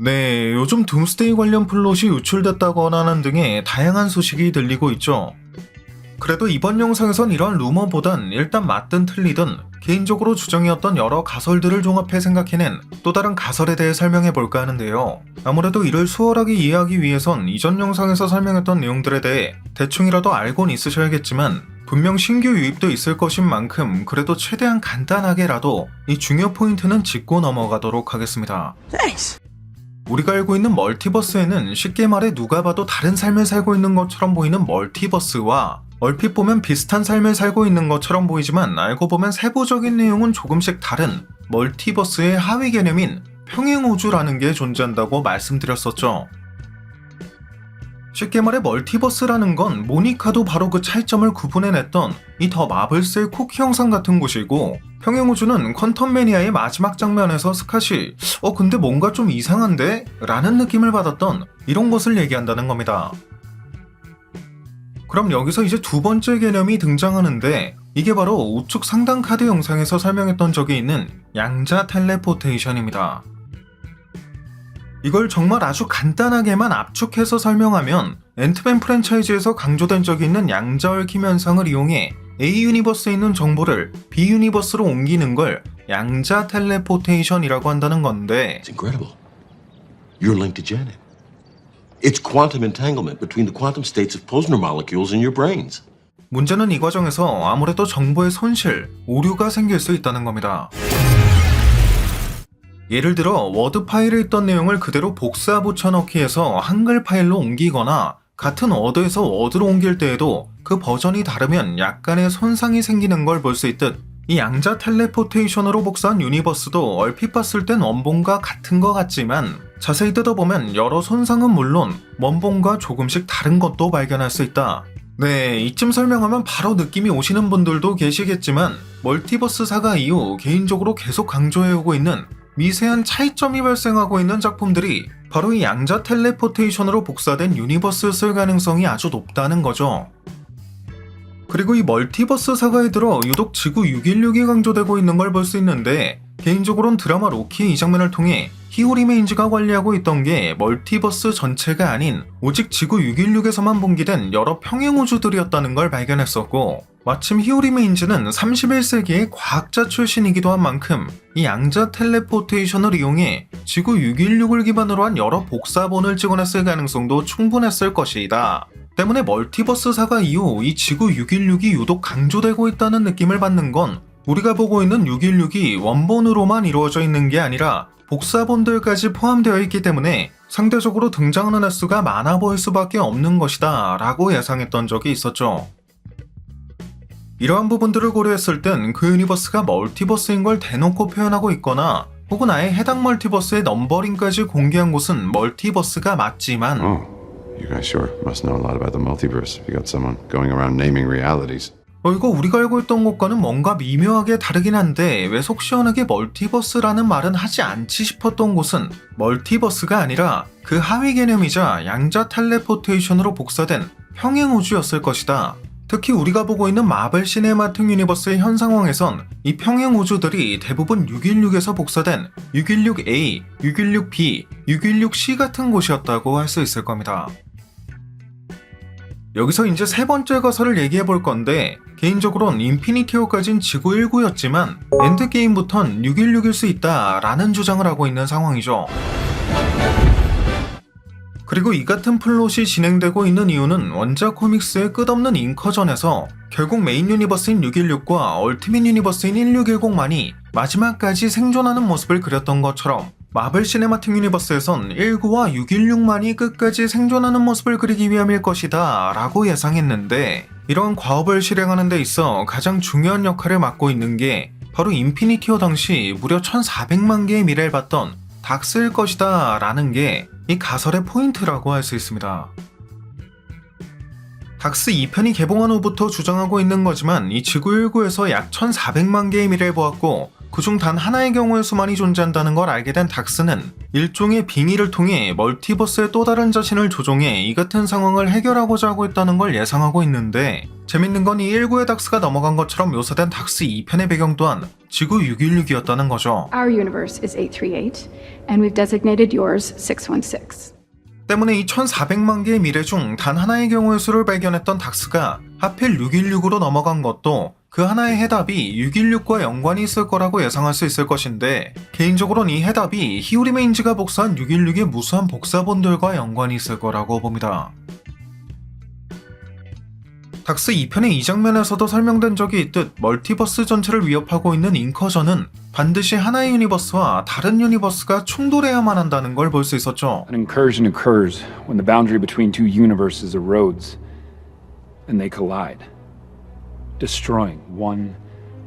네, 요즘 둠스데이 관련 플롯이 유출됐다거나 하는 등의 다양한 소식이 들리고 있죠. 그래도 이번 영상에선 이런 루머보단 일단 맞든 틀리든 개인적으로 주장이었던 여러 가설들을 종합해 생각해낸 또 다른 가설에 대해 설명해 볼까 하는데요. 아무래도 이를 수월하게 이해하기 위해선 이전 영상에서 설명했던 내용들에 대해 대충이라도 알고는 있으셔야겠지만 분명 신규 유입도 있을 것인 만큼 그래도 최대한 간단하게라도 이 중요 포인트는 짚고 넘어가도록 하겠습니다. Thanks. 우리가 알고 있는 멀티버스에는 쉽게 말해 누가 봐도 다른 삶을 살고 있는 것처럼 보이는 멀티버스와 얼핏 보면 비슷한 삶을 살고 있는 것처럼 보이지만 알고 보면 세부적인 내용은 조금씩 다른 멀티버스의 하위 개념인 평행우주라는 게 존재한다고 말씀드렸었죠. 쉽게 말해 멀티버스라는 건 모니카도 바로 그 차이점을 구분해냈던 이 더 마블스의 쿠키 영상 같은 곳이고 평행우주는 퀀텀 매니아의 마지막 장면에서 스캇이 어 근데 뭔가 좀 이상한데? 라는 느낌을 받았던 이런 것을 얘기한다는 겁니다. 그럼 여기서 이제 두 번째 개념이 등장하는데 이게 바로 우측 상단 카드 영상에서 설명했던 적이 있는 양자 텔레포테이션입니다. 이걸 정말 아주 간단하게만 압축해서 설명하면 앤트맨 프랜차이즈에서 강조된 적이 있는 양자 얽힘 현상을 이용해 A 유니버스에 있는 정보를 B 유니버스로 옮기는 걸 양자 텔레포테이션이라고 한다는 건데 It's incredible. You're linked to Janet. It's quantum entanglement between the quantum states of Posner molecules in your brains. 문제는 이 과정에서 아무래도 정보의 손실, 오류가 생길 수 있다는 겁니다. 예를 들어 워드 파일에 있던 내용을 그대로 복사 붙여넣기 해서 한글 파일로 옮기거나 같은 워드에서 워드로 옮길 때에도 그 버전이 다르면 약간의 손상이 생기는 걸 볼 수 있듯 이 양자 텔레포테이션으로 복사한 유니버스도 얼핏 봤을 땐 원본과 같은 것 같지만 자세히 뜯어보면 여러 손상은 물론 원본과 조금씩 다른 것도 발견할 수 있다. 네, 이쯤 설명하면 바로 느낌이 오시는 분들도 계시겠지만 멀티버스 사가 이후 개인적으로 계속 강조해오고 있는 미세한 차이점이 발생하고 있는 작품들이 바로 이 양자 텔레포테이션으로 복사된 유니버스였을 가능성이 아주 높다는 거죠. 그리고 이 멀티버스 사가에 들어 유독 지구 616이 강조되고 있는 걸 볼 수 있는데 개인적으로는 드라마 로키의 이 장면을 통해 히오리 메인즈가 관리하고 있던 게 멀티버스 전체가 아닌 오직 지구 616에서만 봉기된 여러 평행 우주들이었다는 걸 발견했었고 마침 히오리 메인즈는 31세기의 과학자 출신이기도 한 만큼 이 양자 텔레포테이션을 이용해 지구 616을 기반으로 한 여러 복사본을 찍어냈을 가능성도 충분했을 것이다. 때문에 멀티버스 사가 이후 이 지구 616이 유독 강조되고 있다는 느낌을 받는 건 우리가 보고 있는 616이 원본으로만 이루어져 있는 게 아니라 복사본들까지 포함되어 있기 때문에 상대적으로 등장하는 횟수가 많아 보일 수밖에 없는 것이다 라고 예상했던 적이 있었죠. 이러한 부분들을 고려했을 땐 그 유니버스가 멀티버스인 걸 대놓고 표현하고 있거나 혹은 아예 해당 멀티버스의 넘버링까지 공개한 곳은 멀티버스가 맞지만 Oh, you guys sure must know a lot about the multiverse if you got someone going around naming realities. 어, 이거 우리가 알고 있던 것과는 뭔가 미묘하게 다르긴 한데 왜 속 시원하게 멀티버스라는 말은 하지 않지 싶었던 곳은 멀티버스가 아니라 그 하위 개념이자 양자 텔레포테이션으로 복사된 평행 우주였을 것이다. 특히 우리가 보고 있는 마블 시네마틱 유니버스의 현 상황에선 이 평행 우주들이 대부분 616에서 복사된 616A, 616B, 616C 같은 곳이었다고 할 수 있을 겁니다. 여기서 이제 세 번째 가설을 얘기해 볼 건데 개인적으로는 인피니티어 가진 지구 1구였지만 엔드게임부턴 616일 수 있다라는 주장을 하고 있는 상황이죠. 그리고 이 같은 플롯이 진행되고 있는 이유는 원작 코믹스의 끝없는 인커전에서 결국 메인 유니버스인 616과 얼티밋 유니버스인 1610만이 마지막까지 생존하는 모습을 그렸던 것처럼 마블 시네마틱 유니버스에선 19와 616만이 끝까지 생존하는 모습을 그리기 위함일 것이다 라고 예상했는데 이런 과업을 실행하는 데 있어 가장 중요한 역할을 맡고 있는 게 바로 인피니티어 당시 무려 1400만 개의 미래를 봤던 닥스일 것이다 라는 게 이 가설의 포인트라고 할 수 있습니다. 닥스 2편이 개봉한 후부터 주장하고 있는 거지만 이 지구 1구에서 약 1400만 개의 미래를 보았고 그 그중 단 하나의 경우의 수만이 존재한다는 걸 알게 된 닥스는 일종의 빙의를 통해 멀티버스의 또 다른 자신을 조종해 이 같은 상황을 해결하고자 하고 있다는 걸 예상하고 있는데 재밌는 건 이 1구의 닥스가 넘어간 것처럼 묘사된 닥스 2편의 배경 또한 지구 616이었다는 거죠. Our universe is 838, and we've designated yours 616. 때문에 이 1400만 개의 미래 중 단 하나의 경우의 수를 발견했던 닥스가 하필 616으로 넘어간 것도 그 하나의 해답이 616과 연관이 있을 거라고 예상할 수 있을 것인데 개인적으로는 이 해답이 히우리메인지가 복사한 616의 무수한 복사본들과 연관이 있을 거라고 봅니다. 닥스 2편의 이 장면에서도 설명된 적이 있듯 멀티버스 전체를 위협하고 있는 인커전은 반드시 하나의 유니버스와 다른 유니버스가 충돌해야만 한다는 걸 볼 수 있었죠. An incursion occurs when the boundary between two universes erodes and they collide, destroying one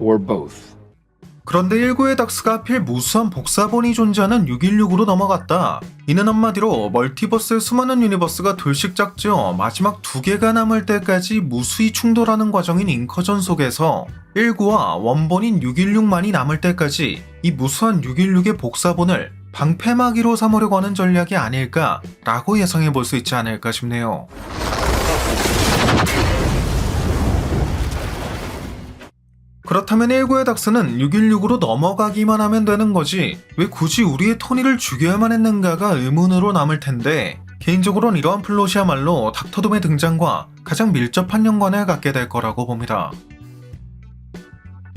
or both. 그런데 19의 닥스가 하필 무수한 복사본이 존재하는 616으로 넘어갔다. 이는 한마디로 멀티버스의 수많은 유니버스가 둘씩 짝지어 마지막 두 개가 남을 때까지 무수히 충돌하는 과정인 인커전 속에서 19와 원본인 616만이 남을 때까지 이 무수한 616의 복사본을 방패막이로 삼으려고 하는 전략이 아닐까라고 예상해 볼 수 있지 않을까 싶네요. 그렇다면 19의 닥스는 616으로 넘어가기만 하면 되는 거지 왜 굳이 우리의 토니를 죽여야만 했는가가 의문으로 남을 텐데 개인적으로는 이러한 플롯이야말로 닥터돔의 등장과 가장 밀접한 연관을 갖게 될 거라고 봅니다.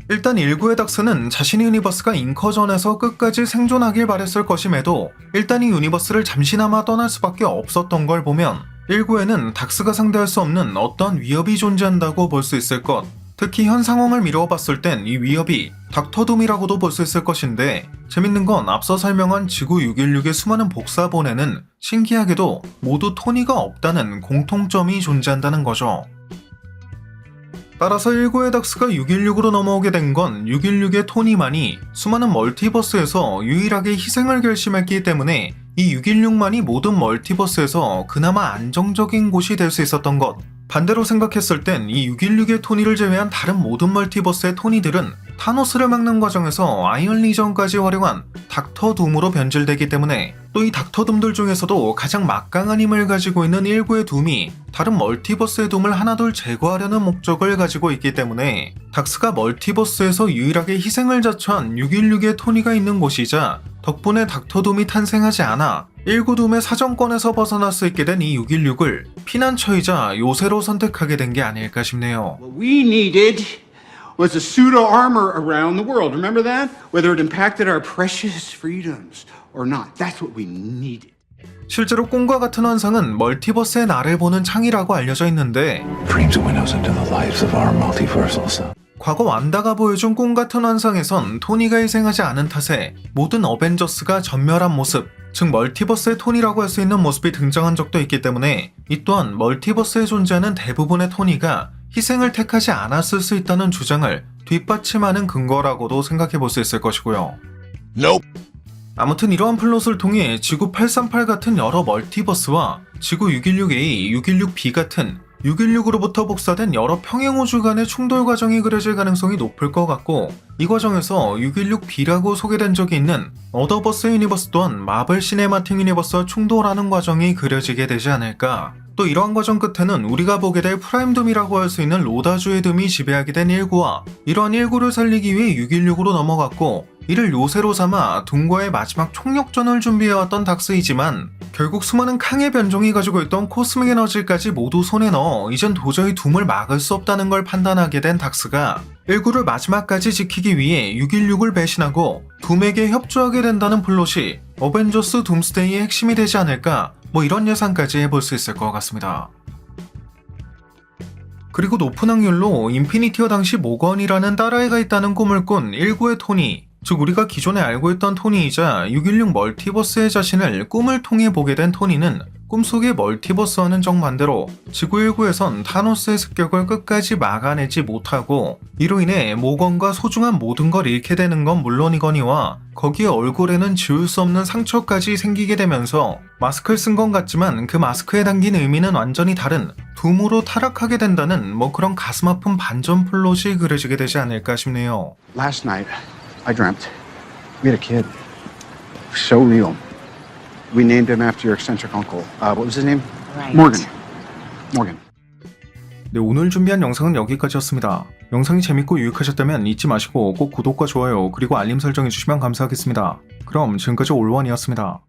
일단 19의 닥스는 자신의 유니버스가 인커전에서 끝까지 생존하길 바랬을 것임에도 일단 이 유니버스를 잠시나마 떠날 수밖에 없었던 걸 보면 19에는 닥스가 상대할 수 없는 어떤 위협이 존재한다고 볼 수 있을 것 특히 현 상황을 미루어 봤을 땐 이 위협이 닥터둠이라고도 볼 수 있을 것인데 재밌는 건 앞서 설명한 지구 616의 수많은 복사본에는 신기하게도 모두 토니가 없다는 공통점이 존재한다는 거죠. 따라서 19의 닥스가 616으로 넘어오게 된 건 616의 토니만이 수많은 멀티버스에서 유일하게 희생을 결심했기 때문에 이 616만이 모든 멀티버스에서 그나마 안정적인 곳이 될 수 있었던 것. 반대로 생각했을 땐 이 616의 토니를 제외한 다른 모든 멀티버스의 토니들은 타노스를 막는 과정에서 아이언 리전까지 활용한 닥터 둠으로 변질되기 때문에 또 이 닥터 둠들 중에서도 가장 막강한 힘을 가지고 있는 19의 둠이 다른 멀티버스의 둠을 하나둘 제거하려는 목적을 가지고 있기 때문에 닥스가 멀티버스에서 유일하게 희생을 자처한 616의 토니가 있는 곳이자 덕분에 닥터 둠이 탄생하지 않아 19둠의 사정권에서 벗어날 수 있게 된 이 616을 피난처이자 요새로 선택하게 된 게 아닐까 싶네요. What we needed was a pseudo armor around the world. Remember that? Whether it impacted our precious freedoms or not. That's what we needed. 실제로 꿈과 같은 환상은 멀티버스의 나를 보는 창이라고 알려져 있는데 Dreams are windows into the lives of our multiversal self. 과거 완다가 보여준 꿈 같은 환상에선 토니가 희생하지 않은 탓에 모든 어벤져스가 전멸한 모습, 즉 멀티버스의 토니라고 할 수 있는 모습이 등장한 적도 있기 때문에 이 또한 멀티버스에 존재하는 대부분의 토니가 희생을 택하지 않았을 수 있다는 주장을 뒷받침하는 근거라고도 생각해 볼 수 있을 것이고요. Nope. 아무튼 이러한 플롯을 통해 지구 838 같은 여러 멀티버스와 지구 616A, 616B 같은 616으로부터 복사된 여러 평행우주 간의 충돌 과정이 그려질 가능성이 높을 것 같고 이 과정에서 616B라고 소개된 적이 있는 어더버스 유니버스 또한 마블 시네마틱 유니버스와 충돌하는 과정이 그려지게 되지 않을까. 또 이러한 과정 끝에는 우리가 보게 될 프라임둠이라고 할 수 있는 로다주의 둠이 지배하게 된 19와 이러한 19를 살리기 위해 616으로 넘어갔고 이를 요새로 삼아 둠과의 마지막 총력전을 준비해왔던 닥스이지만 결국 수많은 캉의 변종이 가지고 있던 코스믹 에너지까지 모두 손에 넣어 이젠 도저히 둠을 막을 수 없다는 걸 판단하게 된 닥스가 19를 마지막까지 지키기 위해 616을 배신하고 둠에게 협조하게 된다는 플롯이 어벤져스 둠스데이의 핵심이 되지 않을까 뭐 이런 예상까지 해볼 수 있을 것 같습니다. 그리고 높은 확률로 인피니티어 당시 모건이라는 딸아이가 있다는 꿈을 꾼 19의 토니, 즉 우리가 기존에 알고 있던 토니이자 616 멀티버스의 자신을 꿈을 통해 보게 된 토니는 꿈속의 멀티버스와는 정반대로 지구 19에선 타노스의 습격을 끝까지 막아내지 못하고 이로 인해 모건과 소중한 모든 걸 잃게 되는 건 물론이거니와 거기에 얼굴에는 지울 수 없는 상처까지 생기게 되면서 마스크를 쓴 건 같지만 그 마스크에 담긴 의미는 완전히 다른 둠으로 타락하게 된다는 뭐 그런 가슴 아픈 반전 플롯이 그려지게 되지 않을까 싶네요. Last night, I dreamt. We had a kid. So real. We named him after your eccentric uncle. Uh, what was his name? Right. Morgan. Morgan. 네, 오늘 준비한 영상은 여기까지였습니다. 영상이 재밌고 유익하셨다면 잊지 마시고 꼭 구독과 좋아요 그리고 알림 설정 해 주시면 감사하겠습니다. 그럼 지금까지 올원이었습니다.